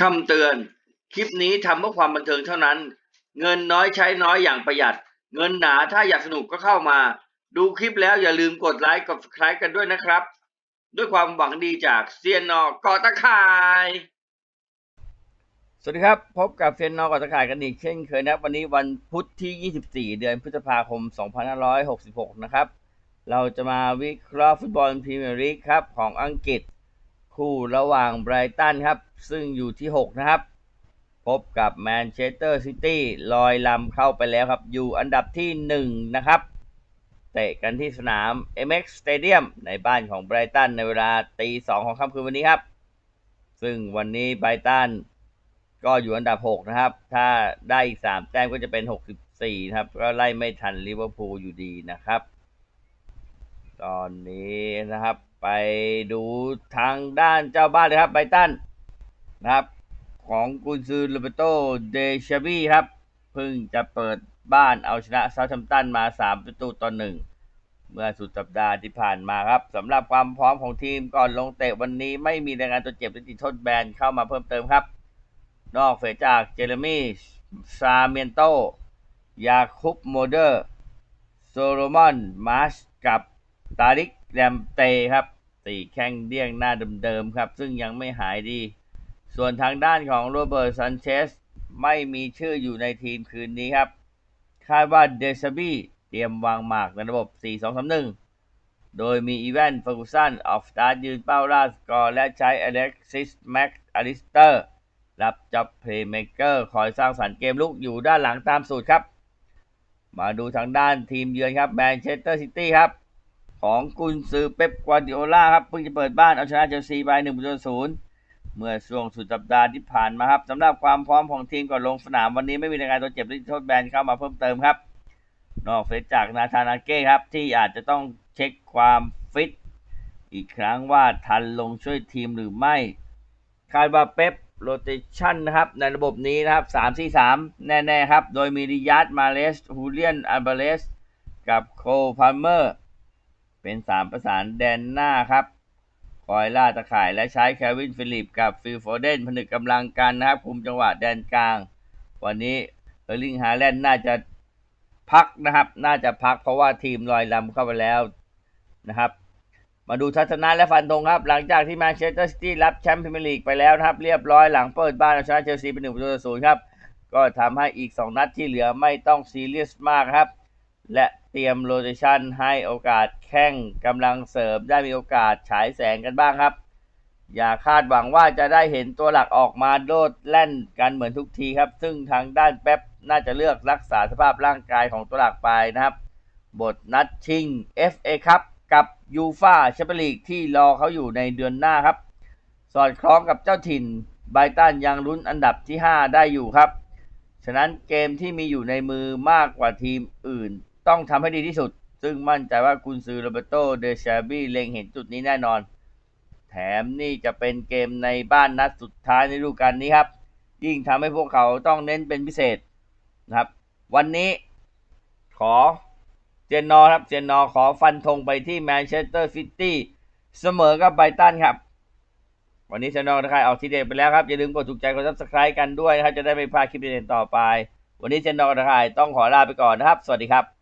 คำเตือน คลิปนี้ทำเพื่อความบันเทิงเท่านั้น เงินน้อยใช้น้อยอย่างประหยัด เงินหนาถ้าอยากสนุกก็เข้ามา ดูคลิปแล้วอย่าลืมกดไลค์กด subscribe กันด้วยนะครับ ด้วยความหวังดีจากเซียนนอกอตะข่าย สวัสดีครับ พบกับเซียนนอกอตะข่ายกันอีกเช่นเคยนะวันนี้วันพุธที่ 24 เดือนพฤษภาคม 2566 นะครับ เราจะมาวิเคราะห์ฟุตบอลพรีเมียร์ลีกครับของอังกฤษคู่ระหว่างไบรตันครับ ซึ่งอยู่ที่ 6 นะครับ พบกับแมนเชสเตอร์ซิตี้ลอยลำเข้าไปแล้วครับ อยู่อันดับที่ 1 นะครับ เตะกันที่สนาม MX Stadium ในบ้านของไบรตันในเวลาตี2ของค่ำคืนวันนี้ครับ ซึ่งวันนี้ไบรตันก็อยู่อันดับ 6 นะครับ ถ้าได้อีก 3 แต้มก็จะเป็น 64 นะครับ ก็ไล่ไม่ทันลิเวอร์พูลอยู่ดีนะครับ ตอนนี้นะครับไปดูทางด้านเจ้าบ้านเลยครับไบรตัน นะครับ ของกุนซือโรเบโตเดชาบีครับ เพิ่งจะเปิดบ้านเอาชนะเซาท์แฮมป์ตันมา 3 ประตูต่อหนึ่งเมื่อสุดสัปดาห์ที่ผ่านมาครับสำหรับความพร้อมของทีมก่อนลงเตะวันนี้ไม่มีรายงานตัวเจ็บหรือติดโทษแบนเข้ามาเพิ่มเติมครับ นอกเสียจากเจเรมี่ซาเมนโต ยาคุปโมเดอร์โซโลมอนมาร์ชกับตาริกแรมเตครับสี่แข้งเดี้ยงหน้าเดิมๆครับ ซึ่งยังไม่หายดี ส่วนทางด้านของโรเบิร์ตซันเชสไม่มีชื่ออยู่ในทีมคืนนี้ครับ คาดว่าเดซบีเตรียมวางหมากในระบบ 4-2-3-1 โดยมีอีแวนฟอร์กูสันออฟสตาร์ยืนเป้าล่าสกอร์และใช้อเล็กซิสแม็กอลิสเตอร์รับจ็อบเพลย์เมกเกอร์คอยสร้างสรรค์เกมลุกอยู่ด้านหลังตามสูตรครับ มาดูทางด้านทีมเยือนครับแมนเชสเตอร์ซิตี้ครับ ของกุนซือเป๊ปกวาดิโอลาครับเพิ่งจะเปิดบ้านเอาชนะเชลซีไป1ประตูศูนย์ เมื่อช่วงสุดสัปดาห์ที่ผ่านมาครับสำหรับความพร้อมของทีมก่อนลงสนามวันนี้ไม่มีรายงานตัวเจ็บหรือโทษแบนเข้ามาเพิ่มเติมครับ นอกเสียจากนาธานาเก้ครับ ที่อาจจะต้องเช็คความฟิต อีกครั้งว่าทันลงช่วยทีมหรือไม่ คาดว่าเป๊ปโรเตชันนะครับ ในระบบนี้นะครับ 3-4-3 แน่ๆครับ โดยมีริยาดมาเลสฮูเลียนอัลเบเลสกับโคพาลเมอร์ เป็นสามประสานแดนหน้าครับ คอยล่าตะข่ายและใช้แควินฟิลิปกับฟิลโฟเดนผนึกกำลังกันนะครับ คุมจังหวะแดนกลาง วันนี้เออร์ลิงฮาแลนด์น่าจะพักนะครับ น่าจะพักเพราะว่าทีมลอยลำเข้าไปแล้วนะครับ มาดูทัศนะและฟันธงครับ หลังจากที่แมนเชสเตอร์ซิตี้รับแชมป์พรีเมียร์ลีกไปแล้วนะครับ เรียบร้อยหลังเปิดบ้านเอาชนะเชลซีเป็นหนึ่งประตูต่อศูนย์ครับ ก็ทำให้อีก 2 นัดที่เหลือไม่ต้องซีเรียสมากครับ และเตรียมโรเตชันให้โอกาสแข้งกำลังเสริมได้มีโอกาสฉายแสงกันบ้างครับ อย่าคาดหวังว่าจะได้เห็นตัวหลักออกมาโดดแล่นกันเหมือนทุกทีครับ ซึ่งทางด้านแป๊บน่าจะเลือกรักษาสภาพร่างกายของตัวหลักไปนะครับ บทนัดชิง FA ครับกับยูฟาแชมเปี้ยนลีกที่รอเขาอยู่ในเดือนหน้าครับ สอดคล้องกับเจ้าถิ่นไบตันยังลุ้นอันดับที่ 5 ได้อยู่ครับ ฉะนั้นเกมที่มีอยู่ในมือมากกว่าทีมอื่น ต้องทำให้ดีที่สุด ซึ่งมั่นใจว่ากุนซือโรเบโตเดชาบี้เล็งเห็นจุดนี้แน่นอน แถมนี่จะเป็นเกมในบ้านนัดสุดท้ายในฤดูกาลนี้ครับ ยิ่งทำให้พวกเขาต้องเน้นเป็นพิเศษนะครับ วันนี้ขอเจนนอครับ เจนนอขอฟันธงไปที่แมนเชสเตอร์ซิตี้เสมอกับไบตันครับ วันนี้เจนนอนะครับออกทีเด็ดไปแล้วครับ อย่าลืมกดถูกใจกดซับสไครต์กันด้วยนะครับ จะได้ไม่พลาดคลิปเด่นๆต่อไป วันนี้เจนนอนะครับต้องขอลาไปก่อนนะครับ สวัสดีครับ